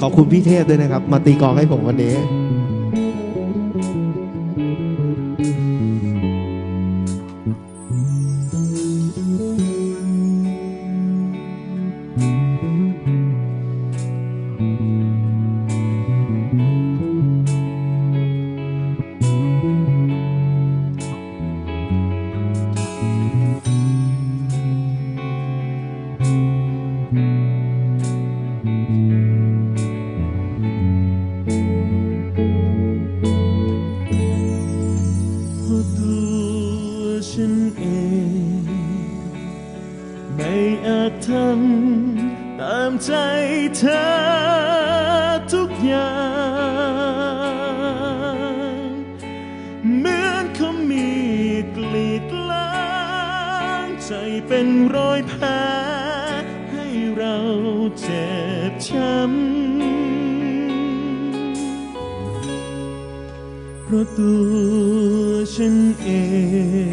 ขอบคุณพี่เทพด้วยนะครับ มาตีกลองให้ผมวันนี้ อาจทำตามใจเธอทุกอย่าง เหมือนเขามีกลีดล้างใจเป็นรอยแผลให้เราเจ็บช้ำเพราะตัวฉันเอ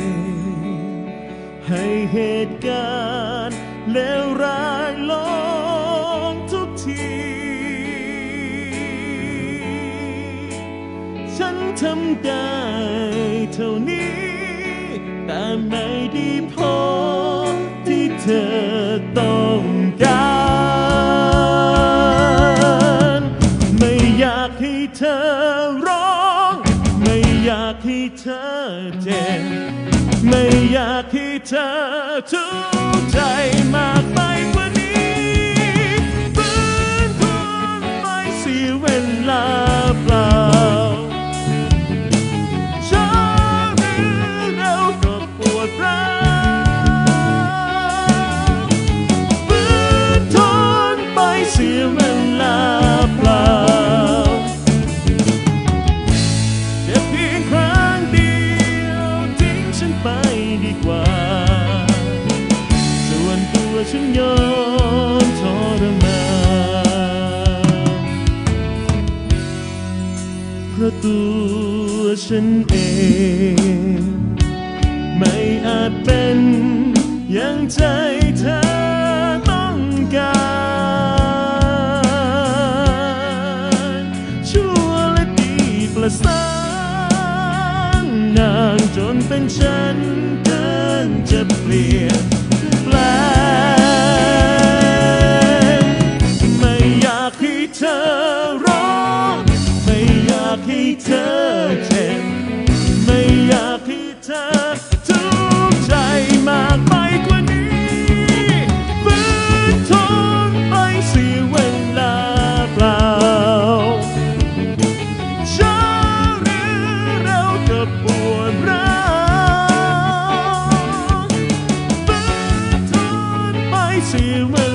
งให้เหตุการณ์ เลวร้ายลงทุกที ฉันทำได้เท่านี้ แต่ไม่ดีพอที่เธอต้องการ ไม่อยากให้เธอร้อง ไม่อยากให้เธอเจ็บ ไม่อยากให้เธอทุกข์ใจมา ดีกว่า ส่วนตัวฉันยอมทรมานเพราะตัวฉันเอง ไม่อาจเป็นอย่างใจเธอต้องการชั่วและดีประสานนา จนเป็นฉันเกินจะเปลี่ยนแปลงไม่อยากให้เธอร้องไม่อยากให้เธอเจ็บไม่อยากให้เธอ นไ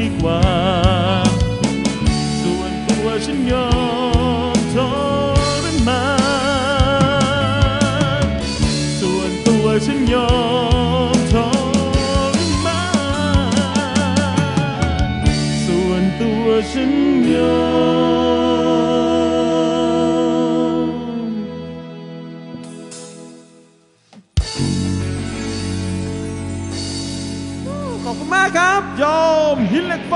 ดีกว่า ส่วนตัวฉันยอมทรมานส่วนตัวฉันยอมทรมานส่วนตัวฉันยอม ขอบคุณมากครับ โยมหินเหล็กไฟ